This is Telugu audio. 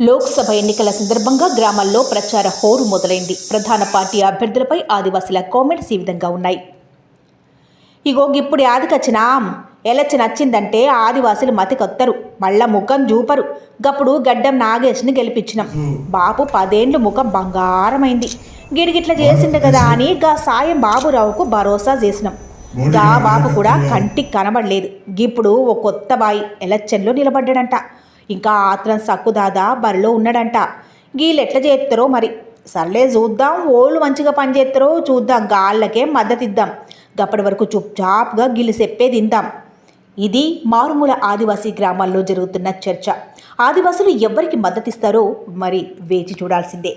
లోక్సభ ఎన్నికల సందర్భంగా గ్రామాల్లో ప్రచార హోరు మొదలైంది. ప్రధాన పార్టీ అభ్యర్థులపై ఆదివాసీల కామెంట్స్ ఈ విధంగా ఉన్నాయి. ఇగో ఇప్పుడు ఆదికొచ్చినా ఎలక్షన్ వచ్చిందంటే ఆదివాసులు మతికొత్తరు. మళ్ళా ముఖం చూపరు. గప్పుడు గడ్డం నాగేష్ని గెలిపించినాం. బాబు పదేండ్లు ముఖం బంగారమైంది. గిడిగిట్ల చేసిండు కదా అని గా సాయం బాబురావుకు భరోసా చేసినాం. గా బాబు కూడా కంటికి కనబడలేదు. ఇప్పుడు ఓ కొత్త బాయి ఎలక్షన్లో నిలబడ్డాడంట. ఇంకా ఆత్రం సక్కుదాదా బరిలో ఉన్నాడంట. గీళ్ళు చేస్తారో మరి? సర్లే చూద్దాం ఓళ్ళు మంచిగా పనిచేస్తారో చూద్దాం గాళ్ళకే మద్దతిద్దాం. గప్పటి వరకు చుప్చాప్గా గిల్లు చెప్పే తిందాం. ఇది మారుమూల ఆదివాసీ గ్రామాల్లో జరుగుతున్న చర్చ. ఆదివాసులు ఎవరికి మద్దతిస్తారో మరి వేచి చూడాల్సిందే.